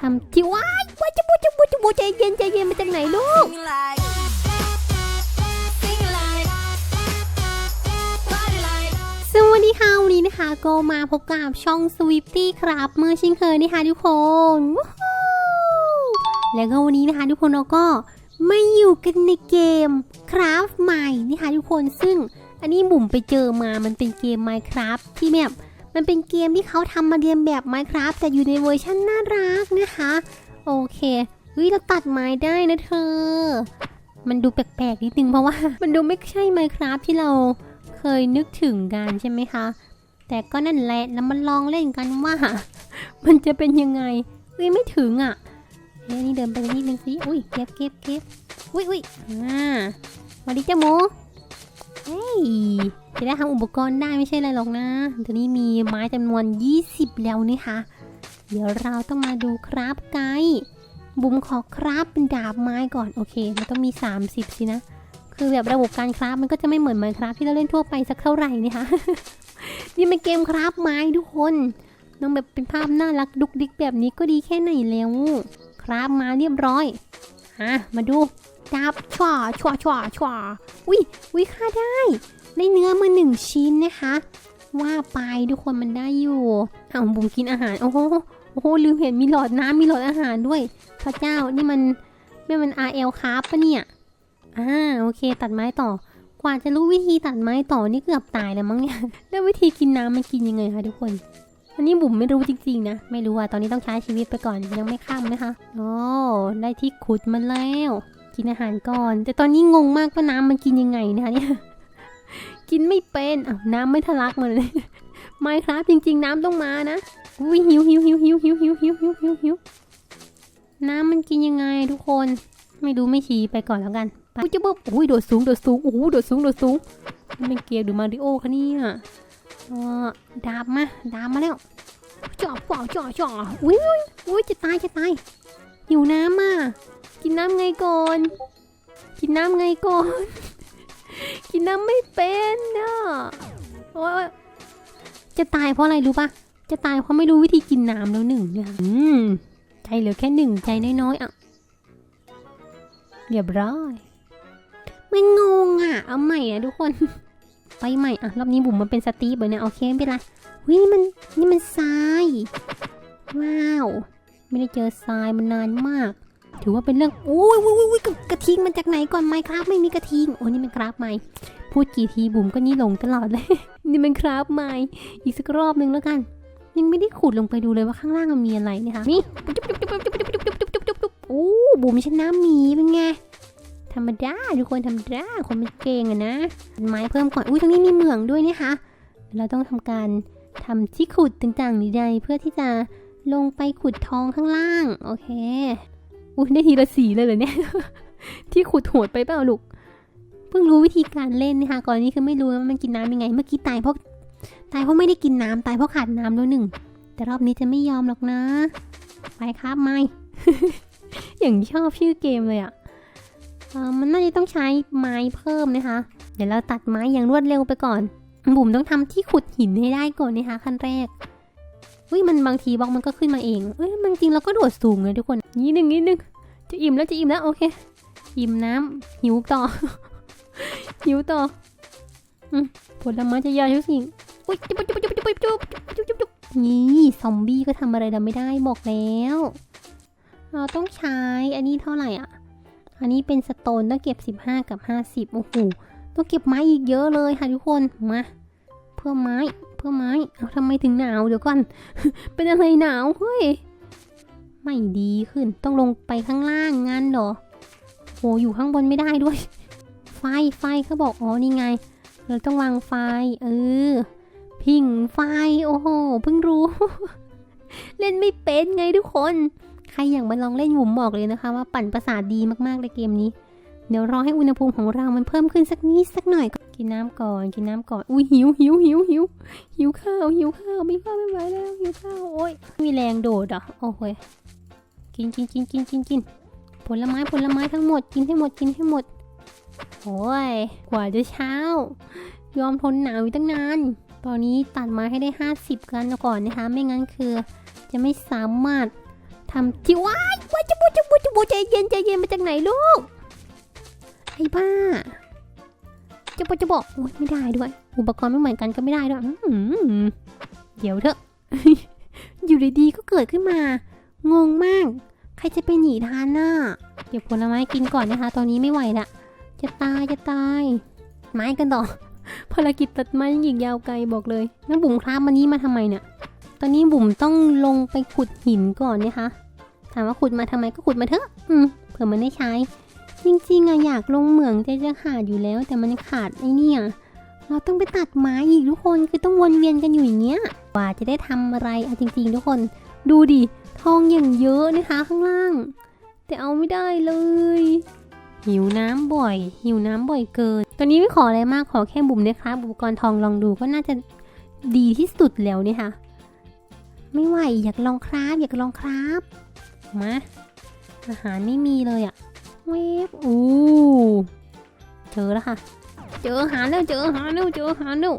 ทำที่ว้ายว้ายจะบูจะบูจะบูใจเย็นใจเย็นมาจากไหนลูก Sing like, sing like, party like. สวัสดีค่ะวันนี้นะคะก็มาพบกับช่อง Swifty ครับเมื่อเช่นเคยนะคะทุกคนวู้ฮู้แล้วก็วันนี้นะคะทุกคนเราก็มาอยู่กันในเกม Craft ใหม่นะคะทุกคนซึ่งอันนี้บุ๋มไปเจอมามันเป็นเกม Minecraft ที่แบบ มันเป็นเกมที่เขาทำมาเรียนแบบ Minecraft แต่อยู่ในเวอร์ชันน่ารักนะคะ โอเคเฮ้ยเราตัดไม้ได้นะเธอ มันดูแปลกๆนิดนึงเพราะว่า มันดูไม่ใช่ Minecraft ที่เราเคยนึกถึงกันใช่ไหมคะ แต่ก็นั่นแหละแล้วมันลองเล่นกันว่า มันจะเป็นยังไงเฮ้ยไม่ถึงอะเฮ้ยนี่เดินไปนิดนึงสิอุ้ยเก็บเก็บเก็บอุ้ยอุ้ยอ่าสวัสดีเจ้าหมู เฮ้ยจะได้ทำอุปกรณ์ได้ไม่ใช่อะไรหรอกนะตอนนี้มีไม้จำนวน 20 แล้วนี่ค่ะ เดี๋ยวเราต้องมาดูครับไกด์บุ๋มขอครับเป็นดาบไม้ก่อนโอเค มันต้องมี 30 สินะ คือแบบระบบการคราฟมันก็จะไม่เหมือน Minecraft ที่เราเล่นทั่วไปสักเท่าไหร่นะคะนี่เป็นเกมคราฟไม้ทุกคนต้องแบบเป็นภาพน่ารักดุกดิกแบบนี้ก็ดีแค่ไหนแล้ว คราฟมาเรียบร้อยฮะมาดู ดาบชัวชัวชัวชัวอุ้ยอุ้ยค่าได้ได้เนื้อมาหนึ่งชิ้นนะคะ ว่าไปทุกคนมันได้อยู่อ้าบุ๋มกินอาหาร โอ้โหโอ้โหลืมเห็นมีหลอดน้ำมีหลอดอาหารด้วย พระเจ้านี่มันไม่มัน RL คราฟปะเนี่ยอ่าโอเค ตัดไม้ต่อ กว่าจะรู้วิธีตัดไม้ต่อนี่เกือบตายแล้วมั้งเนี่ยแล้ววิธีกินน้ำมันกินยังไงคะทุกคนอันนี้บุ๋มไม่รู้จริงๆนะ ไม่รู้อะตอนนี้ต้องใช้ชีวิตไปก่อนยังไม่ข้ามนะคะโอ้ได้ที่ขุดมาแล้ว กินอาหารก่อน แต่ตอนนี้งงมากว่าน้ำมันกินยังไงนะคะเนี่ย กินไม่เป็นอ้าวน้ำไม่ทะลักมาเลยไม่ครับจริง ๆ น้ำต้องมานะ อุ้ยหิวหิวหิวหิวหิวหิวหิวหิวหิวหิวน้ำมันกินยังไงทุกคน ไม่รู้ไม่ชี้ไปก่อนแล้วกันปอุ้ยจะบอกอุ้ยโดดสูงโดดสูงโอ้โหโดดสูงโดดสูงมันเป็นเกียร์ดูมาริโอคะเนี่ยออดาบมาดาบมาแล้วจ่อจ่อจ่อจ่ออุ้ยอุ้ยอุ้ยจะตายจะตายหิวน้ำอะ กินน้ำไงก่อน กินน้ำไงก่อน กินน้ำไม่เป็นอะโอ้ยจะตายเพราะอะไรรู้ปะจะตายเพราะไม่รู้วิธีกินน้ำแล้วหนึ่งเนี่ยอืมใจเหลือแค่หนึ่งใจน้อยๆอะเรียบร้อยมันงงอะ เอาใหม่อะทุกคน ไปใหม่อะรอบนี้บุ๋มมันเป็นสตีฟเลยเนี่ยโอเคไม่เป็นไรวินี่มันนี่มันทราย ว้าว ไม่ได้เจอทรายมันนานมาก ถือว่าเป็นเรื่องโอ้ยโอ้ยกระทิงมันจากไหนก่อนไหมครับไม่มีกระทิงโอ้นี่มันครับไหมพูดกี่ทีบุ๋มก็นี่ลงตลอดเลย นี่มันครับไหมอีกสักรอบหนึ่งแล้วกัน ยังไม่ได้ขุดลงไปดูเลยว่าข้างล่างมันมีอะไรนะคะนี่โอ้บุ๋มชนะหมีเป็นไงธรรมดาทุกคนธรรมดาคนมันเก่งอะนะไม้เพิ่มก่อนอุ้ยตรงนี้มีเหมืองด้วยนะคะ เราต้องทำการทำที่ขุดต่างๆนี้ได้เพื่อที่จะลงไปขุดทองข้างล่าง โอเค อุ้ยได้ทีละสีเลยเหรอเนี่ย ที่ขุดโหดไปเปล่าลูก เพิ่งรู้วิธีการเล่นนะคะก่อนนี้คือไม่รู้ว่ามันกินน้ำยังไง เมื่อกี้ตายเพราะตายเพราะไม่ได้กินน้ำตายเพราะขาดน้ำแล้วหนึ่ง แต่รอบนี้จะไม่ยอมหรอกนะ ไปครับไม่ อย่างชอบชื่อเกมเลยอะเอ่อมันน่าจะต้องใช้ไม้เพิ่มนะคะ เดี๋ยวเราตัดไม้อย่างรวดเร็วไปก่อนบุ๋มต้องทำที่ขุดหินให้ได้ก่อนนะคะขั้นแรก อุ้ยมันบางทีบล็อกมันก็ขึ้นมาเองเอ้ยบางจริงเราก็โดดสูงเลยทุกคนนิดนึงนิดนึงจะอิ่มแล้วจะอิ่มแล้วโอเคอิ่มน้ำหิวต่อ หิวต่ออืมผลไม้จะยาทุกสิ่งอุ้ยจุ๊บจุ๊บจุ๊บจุ๊บจุ๊บจุ๊บจุ๊บจุ๊บนี่ซอมบี้ก็ทำอะไรเราไม่ได้บอกแล้ว เราต้องใช้อันนี้เท่าไหร่อะ อันนี้เป็นสโตนต้องเก็บ 15 กับ 50โอ้โหต้องเก็บไม้อีกเยอะเลยค่ะทุกคนมาเพื่อไม้ เพื่อไม้เอาทำไมถึงหนาวเดี๋ยวก่อน เป็นอะไรหนาวเฮ้ย ไม่ดีขึ้น ต้องลงไปข้างล่างงั้นเหรอโหอยู่ข้างบนไม่ได้ด้วย ไฟไฟเขาบอกอ๋อนี่ไง เราต้องวางไฟ เออ พิงไฟโอ้โหเพิ่งรู้ เล่นไม่เป็นไงทุกคน ใครอยากมาลองเล่นบุ๋มบอกเลยนะคะ ว่าปั่นประสาทดีมากๆในเกมนี้ เดี๋ยวรอให้อุณหภูมิของเรามันเพิ่มขึ้นสักนิดสักหน่อยก่อนกินน้ำก่อนกินน้ำก่อนอุ้ยหิวหิวหิวหิวหิวข้าวหิวข้าวไม่ข้าวไม่ไหวแล้วหิวข้าวโอ้ยมีแรงโดดอะโอ้โหยกินกินกินกินกินกินผลไม้ผลไม้ทั้งหมดกินให้หมดกินให้หมดโอ้ยกว่าจะเช้า ยอมทนหนาวอยู่ตั้งนาน ตอนนี้ตัดม้ให้ได้ 50 กันก่อนนะคะ ไม่งั้นคือ จะไม่สามารถทำจิว้ายว้ายจะบูจะบูจะบูใจเย็นใจเย็นมาจากไหนลูก อ้บ้าจะบอกจะบอกโอ้ยไม่ได้ด้วย อุปกรณ์ไม่เหมือนกันก็ไม่ได้ด้วยเดี๋ยวเถอะ อยู่ดีๆก็เกิดขึ้นมา งงมาก ใครจะไปหนีทันน่ะเดี๋ยวผลไม้กินก่อนนะคะ ตอนนี้ไม่ไหวละจะตายจะตาย ไม้กันต่อภารกิจตัดไม้ยังอีกยาวไกลบอกเลยแล้วบุ๋มคราบมันนี้มาทำไมเนี่ย ตอนนี้บุ๋มต้องลงไปขุดหินก่อนนะคะ ถามว่าขุดมาทำไมก็ขุดมาเถอะ อืมเผื่อมันได้ใช้ จริงๆอะอยากลงเหมืองใจจะขาดอยู่แล้ว แต่มันขาดไอ้เนี่ย เราต้องไปตัดไม้อีกทุกคนคือต้องวนเวียนกันอยู่อย่างเงี้ยกว่าจะได้ทำอะไรอาจริง ๆ ทุกคน ดูดิทองอย่างเยอะนะคะข้างล่าง แต่เอาไม่ได้เลย หิวน้ำบ่อย หิวน้ำบ่อยเกิน ตอนนี้ไม่ขออะไรมากขอแค่บุ๋มนะคะอุปกรณ์ทองลองดูก็น่าจะดีที่สุดแล้วเนี่ยค่ะไม่ไหวอยากลองคราฟอยากลองคราฟมาอาหารไม่มีเลยอะ เวฟอู้เจอแล้วค่ะ เจออาหารแล้วเจออาหารแล้วเจออาหารแล้ว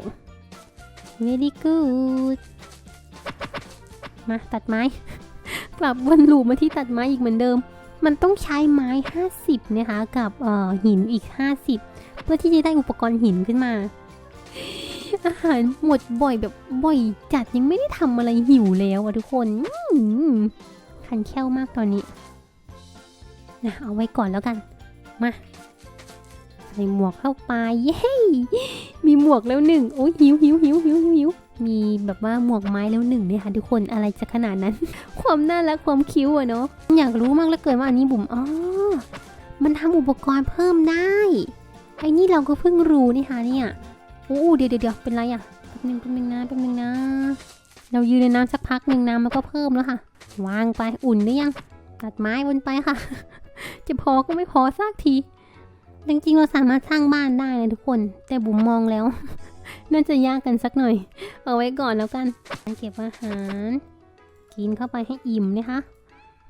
very good มาตัดไม้ กลับวนลูปมาที่ตัดไม้อีกเหมือนเดิม มันต้องใช้ไม้ 50 นะคะ กับเอ่อหินอีก 50 เพื่อที่จะได้อุปกรณ์หินขึ้นมา อาหารหมดบ่อยแบบบ่อยจัดยังไม่ได้ทำอะไรหิวแล้วอะทุกคนอืมคันแค้วมากตอนนี้ นะเอาไว้ก่อนแล้วกัน มาใส่หมวกเข้าไปเย้มีหมวกแล้วหนึ่งโอ้ยหิวหิวหิวหิวหิวมีแบบว่าหมวกไม้แล้วหนึ่งเนี่ยค่ะทุกคนอะไรจะขนาดนั้น ความน่ารักความคิ้วอะเนาะอยากรู้มากเหลือเกินว่าอันนี้บุ๋มอ๋อมันทำอุปกรณ์เพิ่มได้ไอ้นี่เราก็เพิ่งรู้นี่ค่ะเนี่ยโอ้เดี๋ยวเดี๋ยวเป็นไรอะแป๊บนึงแป๊บนึงนะแป๊บนึงนะ เรายืนในน้ำสักพักหนึ่งน้ำมันก็เพิ่มแล้วค่ะวางไปอุ่นหรือยังตัดไม้วนไปค่ะ จะพอก็ไม่พอสักทีจริงๆเราสามารถสร้างบ้านได้นะทุกคน แต่บุ๋มมองแล้ว น่าจะยากกันสักหน่อย เอาไว้ก่อนแล้วกันเก็บอาหาร กินเข้าไปให้อิ่มนะคะ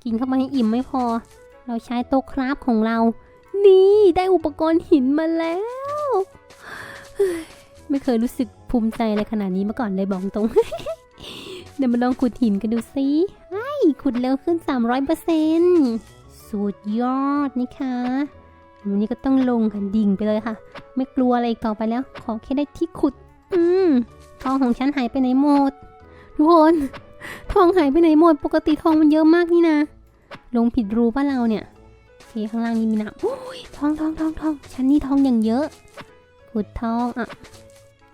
กินเข้าไปให้อิ่มไม่พอ เราใช้โต๊ะคราฟของเรา นี่ได้อุปกรณ์หินมาแล้ว ไม่เคยรู้สึกภูมิใจอะไรขนาดนี้มาก่อนเลยบอกตรง เดี๋ยวมาลองขุดหินกันดูสิไอ้ขุดเร็วขึ้น 300% สุดยอดนี่ค่ะวันนี้ก็ต้องลงกันดิ่งไปเลยค่ะ ไม่กลัวอะไรอีกต่อไปแล้ว ขอแค่ได้ที่ขุด อืมทองของฉันหายไปไหนหมดทุกคนทองหายไปไหนหมด ปกติทองมันเยอะมากนี่นะ ลงผิดรูป่ะเราเนี่ยโอเคข้างล่างนี้มีน้ำโอ้ยทองทองทองทองฉันนี่ทองอย่างเยอะ ขุดทองอะ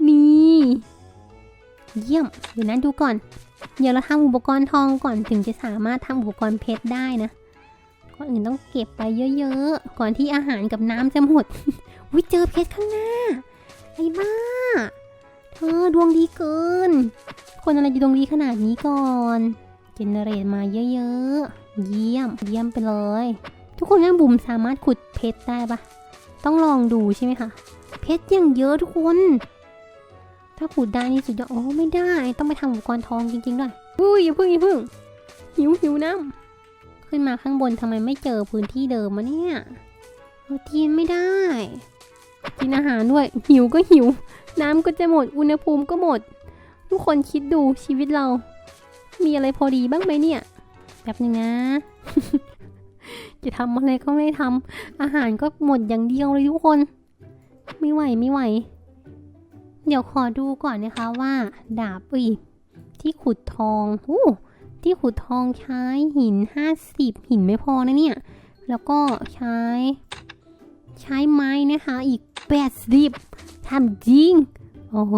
นี่ เยี่ยม เดี๋ยวนั้นดูก่อน เดี๋ยวเราทำอุปกรณ์ทองก่อนถึงจะสามารถทำอุปกรณ์เพชรได้นะ ก่อนอื่นต้องเก็บไปเยอะๆ ก่อนที่อาหารกับน้ำจะหมดวิเจอเพชรข้างหน้า ไอ้บ้า เธอดวงดีเกิน คนอะไรจะดวงดีขนาดนี้ก่อนเจเนเรตมาเยอะๆ เยี่ยม เยี่ยมไปเลย ทุกคนงั้นบุ๋มสามารถขุดเพชรได้ปะต้องลองดูใช่ไหมคะ เพชรย่างเยอะทุกคน ถ้าขุดได้นี่สุดยอด โอ้ไม่ได้ ต้องไปทำอุปกรณ์ทองจริงๆด้วยอุ้ยอย่าพึ่งอย่าพึ่งหิวหิวน้ำ ขึ้นมาข้างบนทำไมไม่เจอพื้นที่เดิมมะเนี่ยเรากินไม่ได้ กินอาหารด้วย หิวก็หิว น้ำก็จะหมด อุณหภูมิก็หมด ทุกคนคิดดูชีวิตเรา มีอะไรพอดีบ้างไหมเนี่ยแป๊บนึงนะ จะทำอะไรก็ไม่ทำอาหารก็หมดอย่างเดียวเลยทุกคน ไม่ไหวไม่ไหว เดี๋ยวขอดูก่อนนะคะว่า ดาบอุ้ยที่ขุดทอง อู้ ที่ขุดทองใช้หิน 50 หินไม่พอนะเนี่ย แล้วก็ใช้ ใช้ไม้นะคะอีก 80ทำจริง โอ้โห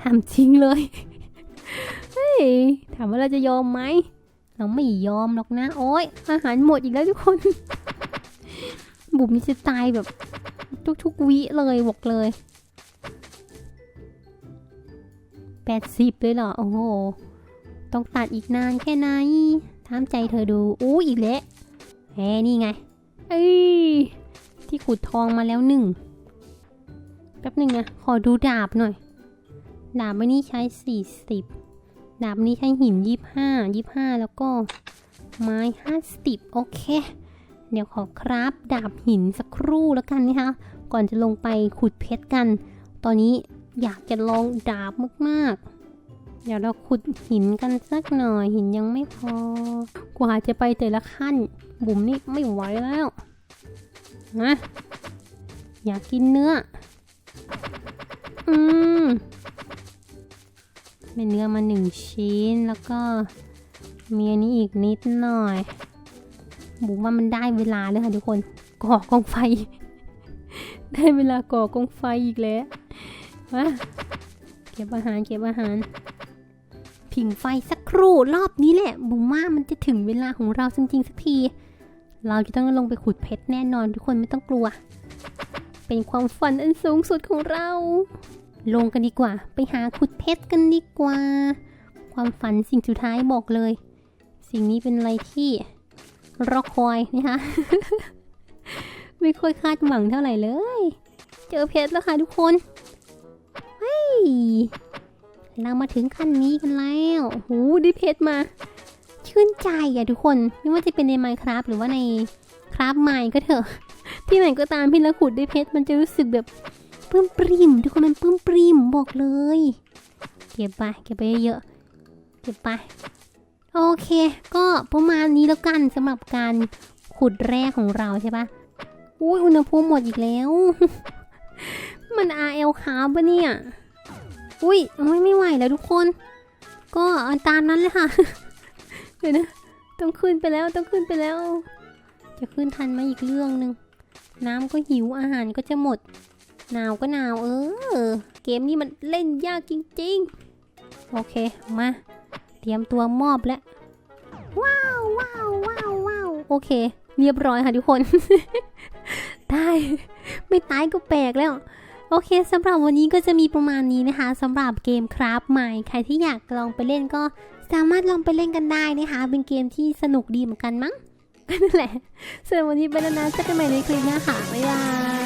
ทำจริงเลย เฮ้ย ถามว่าเราจะยอมไหม เราไม่ยอมหรอกนะ โอ๊ยอาหารหมดอีกแล้วทุกคน บุ๋มนี่จะตายแบบ ทุกๆวิเลยบอกเลยแปดสิบเลยเหรอ โอ้โห ต้องตัดอีกนานแค่ไหนถามใจเธอดูอู้อีกแล้วแหมนี่ไง เอ้ย ที่ขุดทองมาแล้วหนึ่ง แป๊บหนึ่งนะ ขอดูดาบหน่อย ดาบวันนี้ใช้สี่สิบดาบนี้ใช้หินยี่ห้ายี่ห้าแล้วก็ไม้ห้าสิบโอเค เดี๋ยวขอคราฟดาบหินสักครู่แล้วกันนะคะ ก่อนจะลงไปขุดเพชรกัน ตอนนี้อยากจะลองดาบมาก เดี๋ยวเราขุดหินกันสักหน่อยหินยังไม่พอ กว่าจะไปแต่ละขั้น บุ๋มนี่ไม่ไหวแล้วฮะอยากกินเนื้อ อืมเป็นเนื้อมาหนึ่งชิ้นแล้วก็มีอันนี้อีกนิดหน่อยบุ๋มว่ามันได้เวลาเลยค่ะทุกคนก่อกองไฟ ได้เวลาก่อกองไฟอีกแล้วมาเก็บอาหารเก็บอาหาร ผิงไฟสักครู่รอบนี้แหละบุ๋มว่ามันจะถึงเวลาของเราจริงๆสักที เราจะต้องลงไปขุดเพชรแน่นอนทุกคนไม่ต้องกลัว เป็นความฝันอันสูงสุดของเรา ลงกันดีกว่า ไปหาขุดเพชรกันดีกว่า ความฝันสิ่งสุดท้ายบอกเลย สิ่งนี้เป็นอะไรที่รอคอยนะคะไม่ค่อยคาดหวังเท่าไหร่เลย เจอเพชรแล้วค่ะทุกคน เฮ้ย เรามาถึงขั้นนี้กันแล้วโอ้โหได้เพชรมา ชื่นใจอะทุกคน ไม่ว่าจะเป็นใน Minecraft หรือว่าในคราฟไมก็เถอะ ที่ไหนก็ตามที่เราขุดได้เพชรมันจะรู้สึกแบบปื้มปริ่มทุกคนมันปื้มปริ่มบอกเลย เก็บไปเก็บไปเยอะๆเก็บไป โอเค ก็ประมาณนี้แล้วกันสำหรับการขุดแร่ของเราใช่ปะอุ้ยอุณหภูมิหมดอีกแล้ว มัน RL คาร์บปะเนี่ย อุ้ยโอ้ยไม่ไหวแล้วทุกคน ก็อตามนั้นเลยค่ะ เดี๋ยวนะ ต้องขึ้นไปแล้วต้องขึ้นไปแล้ว จะขึ้นทันไหมอีกเรื่องหนึ่งน้ำก็หิวอาหารก็จะหมด หนาวก็หนาวเออ เกมนี้มันเล่นยากจริง ๆ โอเค มา เตรียมตัวมอบแล้ว ว้าวว้าวว้าวว้าวโอเค เรียบร้อยค่ะทุกคนตายไม่ตายก็แปลกแล้ว โอเคสำหรับวันนี้ก็จะมีประมาณนี้นะคะสำหรับเกมคราฟใหม่ใครที่อยากลองไปเล่นก็สามารถลองไปเล่นกันได้นะคะ เป็นเกมที่สนุกดีเหมือนกันมั้งนั่นแหละสำหรับวันนี้ไปแล้วนะเจอกันใหม่ในคลิปหน้าค่ะบ๊ายบาย